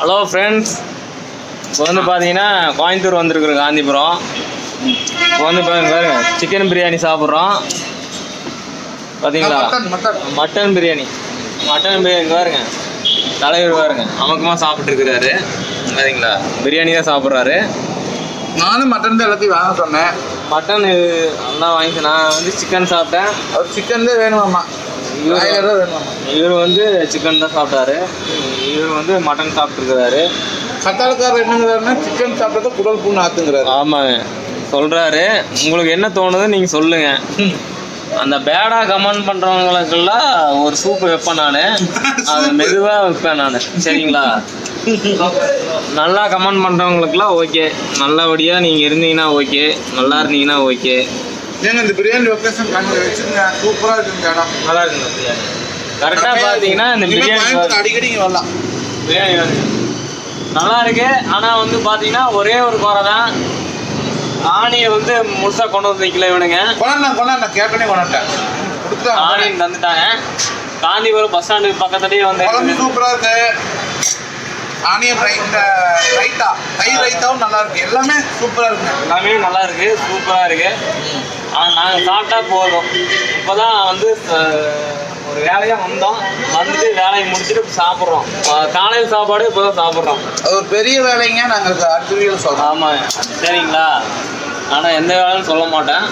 Hello friends இப்போ வந்து பார்த்தீங்கன்னா கோயம்புத்தூர் வந்திருக்குறோம் காந்திபுரம். இப்போ வந்து பாருங்க சிக்கன் பிரியாணி சாப்பிட்றோம். பார்த்தீங்களா? மட்டன் பிரியாணி மட்டன் பிரியாணி பாருங்க. தலைவர் பாருங்க அமக்கமாக சாப்பிட்டு இருக்கிறாரு. பார்த்தீங்களா? பிரியாணி தான் சாப்பிட்றாரு. நானும் மட்டன் தான் எல்லாத்தையும் வாங்க சொன்னேன். மட்டன் நல்லா வாங்கி நான் வந்து சிக்கன் சாப்பிட்டேன். அவர் சிக்கன் தான் வேணுமாம்மா. வேணுமாம்மா இவர் வந்து சிக்கன் தான் சாப்பிட்டாரு. இவர் வந்து மட்டன் சாப்பிட்ருக்கிறாரு கத்தாழக்காரர் என்னங்கிறாருன்னா சிக்கன் சாப்பிட்டதை குடல் புண்ணு ஆத்துங்கிறாரு. ஆமாங்க. சொல்றாரு. உங்களுக்கு என்ன தோணுது நீங்க சொல்லுங்க. அந்த பேடா கமெண்ட் பண்றவங்களுக்கெல்லாம் ஒரு சூப் வைப்பேன் நான். அது மெதுவா வைப்பேன் நான். சரிங்களா? நல்லா கமெண்ட் பண்றவங்களுக்குலாம் ஓகே நல்லபடியா நீங்க இருந்தீங்கன்னா ஓகே நல்லா இருந்தீங்கன்னா ஓகே ஏங்க இந்த பிரியாணி லொக்கேஷன் கண்டு வச்சுருங்க. சூப்பராக இருக்குங்க இடம். நல்லா இருக்குங்க பிரியாணி. கரெக்டா பாத்தீங்கன்னா இந்த பிரியாணி அடிக்கடி இங்கே வரலாம். பிரியாணி நல்லா இருக்கு. ஆனா வந்து பாத்தீங்கன்னா ஒரே ஒரு குறை தான். ஆணியை வந்து முழுசா கொண்டு வந்து வைக்கல இவனுங்க கொண்டாண்டேன் கொண்டாண்டேன் கேட்டனே கொண்டாண்டேன் கொடுத்தா ஆணியன் தந்துட்டாங்க. காந்திபுரம் பஸ் ஸ்டாண்டுக்கு பக்கத்துலயே வந்து சூப்பராக இருக்கு. ஆனியன் ரைட் ரைத்தா தயிர் ரைத்தாவும் நல்லா இருக்கு. எல்லாமே சூப்பராக இருக்குங்க எல்லாமே நல்லா இருக்கு சூப்பரா இருக்கு. ஆனா நாங்க சாப்பிட்டா போதும். இப்பதான் வந்து ஒரு வேலையா வந்தோம். வந்துட்டு வேலையை முடிச்சுட்டு சாப்பிடுறோம். காலையில் சாப்பாடு இப்பதான் சாப்பிடுறோம். அது ஒரு பெரிய வேலைங்க. நாங்கள் அடுத்த வீடியோவில் சொல்கிறோம் ஆமா சரிங்களா? ஆனா எந்த வேலைன்னு சொல்ல மாட்டேன்.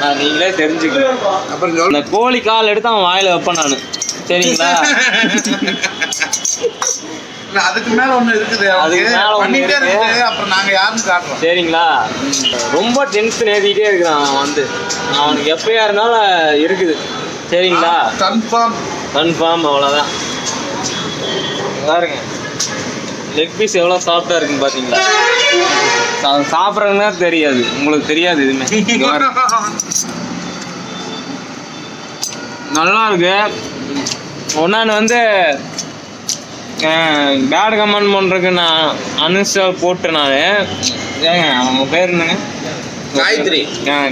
நான் நீங்களே தெரிஞ்சுக்கணும். அப்புறம் சொல்ல கோழி கால் எடுத்து அவன் வாயில வைப்பேன் நான். சரிங்களா? அதுக்கு மேல ஒண்ணு இருக்குது. பண்ணிட்டே இருக்கு. இருக்குது அப்புறம் நாங்க யாருன்னு காட்டுறோம். சரிங்களா? ரொம்ப டென்ஷன் ஏற்றிக்கிட்டே இருக்கிறான் வந்து. அவனுக்கு எப்பயா இருந்தாலும் இருக்குது. சரிங்களா? கன்ஃபார்ம் கன்ஃபார்ம் அவ்வளோதான் பாருங்க. லெக் பீஸ் எவ்வளோ சாஃப்டாக இருக்குன்னு பார்த்தீங்களா சா- சாப்பிட்றவங்க தான் தெரியாது. உங்களுக்கு தெரியாது எதுவுமே. நல்லா இருக்கு. ஒன்னான்னு வந்து பேட் கமெண்ட் பண்ணுறதுக்கு நான் அன்இன்ஸ்டால் போட்டு நான் ஏங்க அவங்க பேர் என்னங்க? காயத்ரி.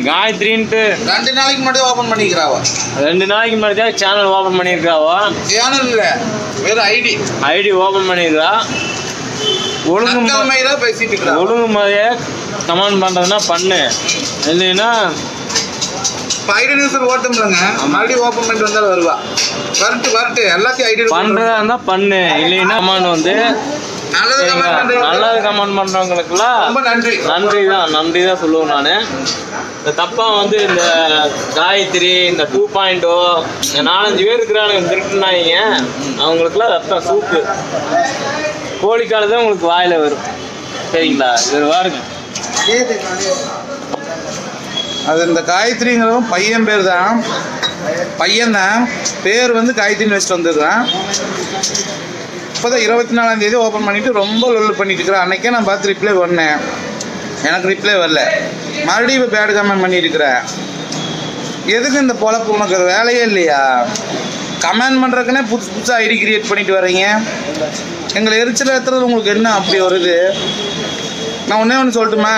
காயத்ரின்ட்டு ரெண்டு நாளைக்கு முன்னாடி ஓபன் பண்ணிக்கிறாவா ரெண்டு நாளைக்கு முன்னாடி சேனல் ஓப்பன் பண்ணியிருக்காவோ சேனல் இல்ல வெறும் ஐடி ஐடி ஓப்பன் பண்ணியிருக்கா ஒழுங்கு ஒழுங்கு முறையே கமெண்ட் பண்ணுறதுனா பண்ணு. இல்லைன்னா ஐடி நியூஸர் ஓட்டும்லங்க. மறுபடியும் ஓபன் பண்ணிட்டு வந்தாலும் வருவா. வரட்டு வரட்டு. எல்லாத்தையும் ஐடி பண்ணுறதா இருந்தால் பண்ணு. இல்லைன்னா கமெண்ட் வந்து நல்லது கமெண்ட் பண்ணுறவங்களுக்குலாம் ரொம்ப நன்றி நன்றி தான் நன்றி. தான் சொல்லுவேன் நான். இந்த தப்பாக வந்து இந்த காயத்ரி இந்த டூ பாயிண்ட் ஓ நாலஞ்சு பேர் இருக்கிறானுங்க திருட்டுனாங்க அவங்களுக்குலாம் ரத்தம் சூப்பு. கோழிக்கால தான் உங்களுக்கு வாயில வரும். சரிங்களா? இது பாருங்க. அது இந்த காயத்ரிங்கிறதும் பையன் பேர் தான் பையன் தான் பேர் வந்து காயத்ரின்னு வச்சுட்டு வந்துருக்கான் இப்போதான் இருபத்தி நாலாம் தேதி ஓப்பன் பண்ணிட்டு ரொம்ப லொல் பண்ணிட்டு இருக்கிறேன். அன்னைக்கே நான் பார்த்து ரிப்ளை பண்ணேன். எனக்கு ரிப்ளை வரல. மறுபடியும் இப்போ பேட் கமெண்ட் பண்ணியிருக்கிறேன் எதுக்கு இந்த பொழப்பு? உனக்கு வேலையே இல்லையா? கமெண்ட் பண்ணுறதுக்குனே புதுசு புதுசாக ஐடி கிரியேட் பண்ணிட்டு வர்றீங்க. எங்களை எரிச்சல் ஏற்றுறது உங்களுக்கு என்ன அப்படி வருது? நான் ஒன்றே ஒன்று சொல்லட்டுமா?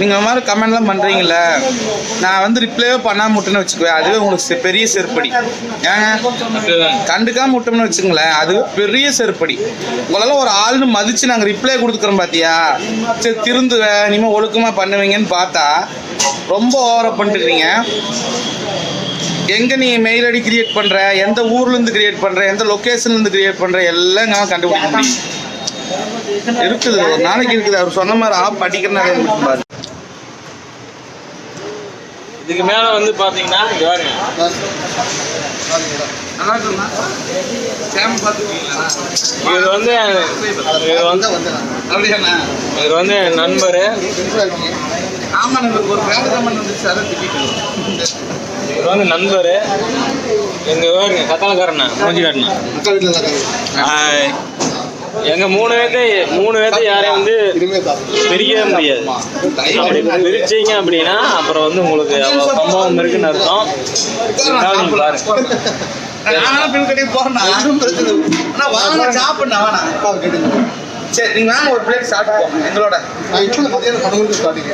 நீங்கள் இந்த மாதிரி கமெண்ட்லாம் பண்ணுறீங்கள நான் வந்து ரிப்ளைவே பண்ணாம விட்டுன்னு வச்சுக்குவேன் அதுவே உங்களுக்கு பெரிய செருப்படி. ஏங்க? கண்டுக்காம விட்டோம்னு வச்சுங்களேன் அது பெரிய செருப்படி. உங்களால் ஒரு ஆள்னு மதித்து நாங்கள் ரிப்ளை கொடுத்துக்கிறோம் பார்த்தியா சரி திருந்துவேன் இனிமேல் ஒழுக்கமாக பண்ணுவீங்கன்னு பார்த்தா ரொம்ப ஓவராக பண்ணிட்டுறீங்க எங்கே நீ மெயில் ஐடி கிரியேட் பண்ணுற எந்த ஊர்லேருந்து கிரியேட் பண்ணுற எந்த லொக்கேஷன்லேருந்து கிரியேட் பண்ணுற எல்லாம் எங்களால் கண்டுபிடிக்க முடியும். இருக்குது ஒரு நாளைக்கு இருக்குது. அவர் சொன்ன மாதிரி ஆப் படிக்கிறனால பாரு இதுக்கு மேல வந்து இங்க பாருங்க. பார்த்துருக்கீங்களா? இது வந்து இது வந்து அப்படியாண்ணா. இது வந்து என் நண்பர் இது வந்து நண்பர். எங்க பாருங்க கத்தாலக்காரண்ணா மூஞ்சி காட்டினா எங்க மூணு பேர்த்தை மூணு பேர்த்தை யாரையும் வந்து பிரிக்கவே முடியாது. அப்படி பிரிச்சீங்க அப்படின்னா அப்புறம் வந்து உங்களுக்கு சம்பவம் இருக்குன்னு அர்த்தம். பாருங்க. நானும் கட்டி வாங்க சரி நீங்க வாங்க ஒரு பிளேட் சாப்பிட்டு போங்க. எங்களோட. நான் இப்போ மதியானம் பன்னெண்டு ஸ்டார்டிங்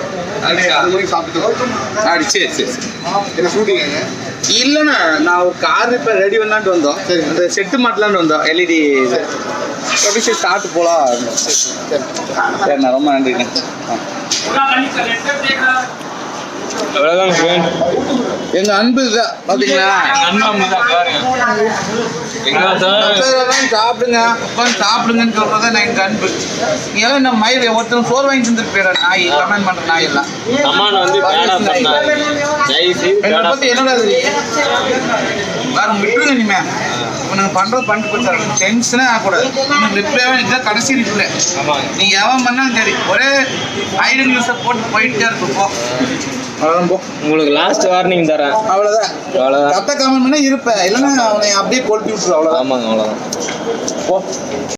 அப்படியா? அது வரைக்கும் சாப்பிட்டு சரி சரி சரி. என்ன ஷூட்டிங்க இல்லைண்ணா நான் ஒரு கார் இப்போ ரெடி பண்ணலான்ட்டு வந்தோம். சரி. அந்த செட்டு மாட்டலான்ட்டு வந்தோம் எல்இடி எப்படி சரி. சாப்பிட்டு போகலாம் சரிண்ணா ரொம்ப நன்றிண்ணா ஆ. அவ்வளோதாங்க ஃப்ரெண்ட் எங்க அன்பு தான் உட்கார்ந்து சாப்பிடுங்க. உட்காந்து சாப்பிடுங்கன்னு சொல்றதா நான் எங்க அன்பு எல்லாம் இந்த மயிர் ஒருத்தன் சோறு வாங்கி தந்துட்டு போயிட நாய் கமெண்ட் பண்ற நாய் எல்லாம் என்னை பத்தி என்னடா வேற விட்டுருங்க இனிமே. உனக்கு பண்றது பண்ணிட்டு போச்சாரு டென்ஷனே ஆகக்கூடாது. உனக்கு ரிப்ளைவே இதுதான் கடைசி ரிப்ளை நீ எவன் பண்ணாலும் சரி. ஒரே ஐடி நியூஸை போட்டு போயிட்டே இருக்கும் போ. அவ்வளோதான் போ. உங்களுக்கு லாஸ்ட் வார்னிங் தரேன். அவ்வளோதான் அவ்வளோதான் கத்த கமெண்ட் பண்ணா இருப்பேன். இல்லைன்னா அவனை அப்படியே கொளுத்தி விட்டுரு அவ்வளோதான் ஆமாங்க அவ்வளோதான் போ.